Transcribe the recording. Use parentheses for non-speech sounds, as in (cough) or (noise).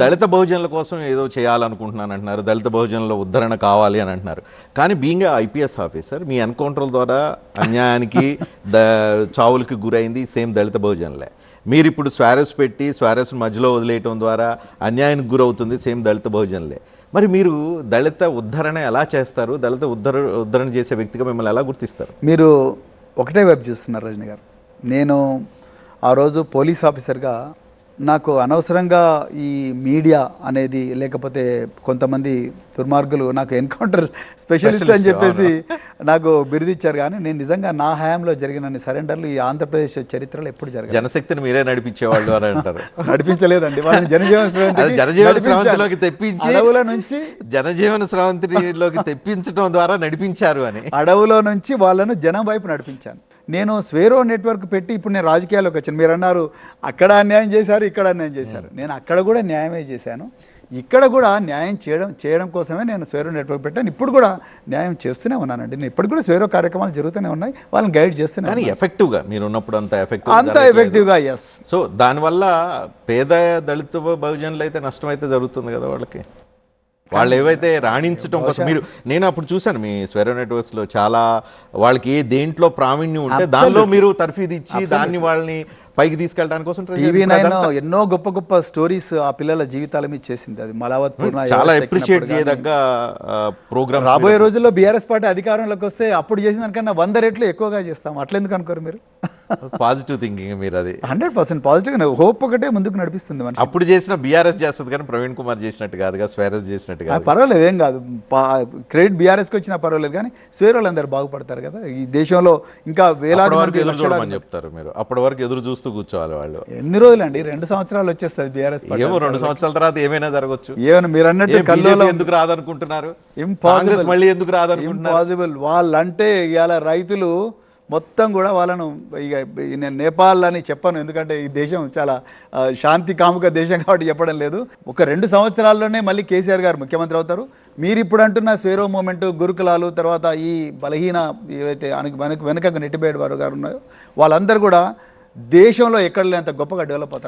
దళిత బహుజనుల కోసం ఏదో చేయాలనుకుంటున్నాను అంటున్నారు. దళిత బహుజనుల ఉద్ధరణ కావాలి అని అంటున్నారు. కానీ బీయింగ్ ఐపీఎస్ ఆఫీసర్ మీ ఎన్కౌంటర్ల ద్వారా అన్యాయానికి (laughs) ద చావులకి గురైంది సేమ్ దళిత బహుజనులే. మీరు ఇప్పుడు స్వారస్ పెట్టి స్వారస్ మధ్యలో వదిలేయటం ద్వారా అన్యాయానికి గురవుతుంది సేమ్ దళిత బహుజనులే. మరి మీరు దళిత ఉద్ధరణ ఎలా చేస్తారు? దళిత ఉద్ధర ఉద్ధరణ చేసే వ్యక్తిగా మిమ్మల్ని ఎలా గుర్తిస్తారు? మీరు ఒకటే వైపు చూస్తున్నారు రజనీ గారు. నేను ఆ రోజు పోలీస్ ఆఫీసర్గా నాకు అనవసరంగా ఈ మీడియా అనేది లేకపోతే కొంతమంది దుర్మార్గులు నాకు ఎన్కౌంటర్ స్పెషలిస్ట్ అని చెప్పేసి నాకు బిరుదిచ్చారు. కానీ నేను నిజంగా నా హయాంలో జరిగిన సరెండర్లు ఈ ఆంధ్రప్రదేశ్ చరిత్రలో ఎప్పుడు జరగదు జనశక్తిని మీరే నడిపించేవాళ్ళు అని అంటారు. (laughs) నడిపించలేదండి. వాళ్ళని జనజీవన జనజీవన. స్రవంతిలోకి తెప్పించి అడవుల నుంచి జనజీవన స్రవంతిలోకి తెప్పించడం ద్వారా నడిపించారు అని. అడవులో నుంచి వాళ్ళను జనం వైపు నడిపించాను. నేను స్వేరో నెట్వర్క్ పెట్టి ఇప్పుడు నేను రాజకీయాల్లోకి వచ్చాను. మీరు అన్నారు అక్కడ అన్యాయం చేశారు ఇక్కడ అన్యాయం చేశారు. నేను అక్కడ కూడా న్యాయమే చేశాను. ఇక్కడ కూడా న్యాయం చేయడం చేయడం కోసమే నేను స్వేరో నెట్వర్క్ పెట్టాను. ఇప్పుడు కూడా న్యాయం చేస్తూనే ఉన్నానండి. నేను ఇప్పుడు కూడా స్వేరో కార్యక్రమాలు జరుగుతూనే ఉన్నాయి. వాళ్ళని గైడ్ చేస్తూనే కానీ. ఎఫెక్టివ్గా మీరు ఉన్నప్పుడు అంత ఎఫెక్టివ్ అంత ఎఫెక్టివ్గా ఎస్ సో దానివల్ల పేద దళిత బహుజనులు అయితే నష్టం అయితే జరుగుతుంది కదా వాళ్ళకి? వాళ్ళు ఏవైతే రాణించడం కోసం మీరు నేను అప్పుడు చూశాను మీ స్వెరో నెట్వర్క్స్లో చాలా వాళ్ళకి ఏ దేంట్లో ప్రావీణ్యం ఉంటే దానిలో మీరు తర్ఫీదు ఇచ్చి దాన్ని వాళ్ళని పైకి తీసుకెళ్ళడానికి కోసం టీవీ. నైన్ ఎన్నో గొప్ప గొప్ప స్టోరీస్ ఆ పిల్లల జీవితాల మీద చేసింది. అది మలావత్ చాలా అప్రిషియేట్. చేయదగ్గ ప్రోగ్రామ్ రాబోయే రోజుల్లో బీఆర్ఎస్ పార్టీ అధికారంలోకి వస్తే అప్పుడు చేసిన దానికన్నా వంద రెట్లు ఎక్కువగా చేస్తాం. అట్లెందుకు అనుకోరు మీరు? పాజిటివ్ థింకింగ్ మీరు అది హండ్రెడ్ పర్సెంట్ పాజిటివ్ హోప్ ఒకటే ముందుకు నడిపిస్తుంది మనిషి. అప్పుడు చేసిన బీఆర్ఎస్ చేస్తుంది కానీ ప్రవీణ్ కుమార్ చేసినట్టు కాదుగా స్వేరస్ చేసినట్టు కాదు. పర్వాలేదు ఏం కాదు. క్రెడిట్ బీఆర్ఎస్కి వచ్చినా పర్వాలేదు కానీ స్వేరోళ్ళు అందరు బాగుపడతారు కదా. ఈ దేశంలో ఇంకా వేలాది వరకు ఎదురు చూడమని చెప్తారు మీరు. అప్పటి వరకు ఎదురు చూస్తూ కూర్చోవాలి వాళ్ళు. ఎన్ని రోజులండి? రెండు సంవత్సరాలు వచ్చేస్తుంది బీఆర్ఎస్ ఏమో రెండు సంవత్సరాల తర్వాత ఏమైనా జరగచ్చు. ఏమైనా మీరు అన్నట్టు కల్లోలం BJP ఎందుకు రాదనుకుంటున్నారు. కాంగ్రెస్ మళ్ళీ ఎందుకు రాదనుకుంటున్నారు? ఇంపాసిబుల్ వాళ్ళంటే ఇవాళ రైతులు మొత్తం కూడా వాళ్ళను ఇక నేను నేపాల్ అని చెప్పాను. ఎందుకంటే ఈ దేశం చాలా శాంతి కాముక దేశం కాబట్టి చెప్పడం లేదు. ఒక రెండు సంవత్సరాల్లోనే మళ్ళీ కేసీఆర్ గారు ముఖ్యమంత్రి అవుతారు. మీరు ఇప్పుడు అంటున్న స్వేరో మూమెంట్ గురుకులాలు తర్వాత ఈ బలహీన ఏవైతే వెనక వెనక వెనుకకు వారు గారు ఉన్నాయో వాళ్ళందరూ కూడా దేశంలో ఎక్కడ లేనంత గొప్పగా డెవలప్ అవుతారు.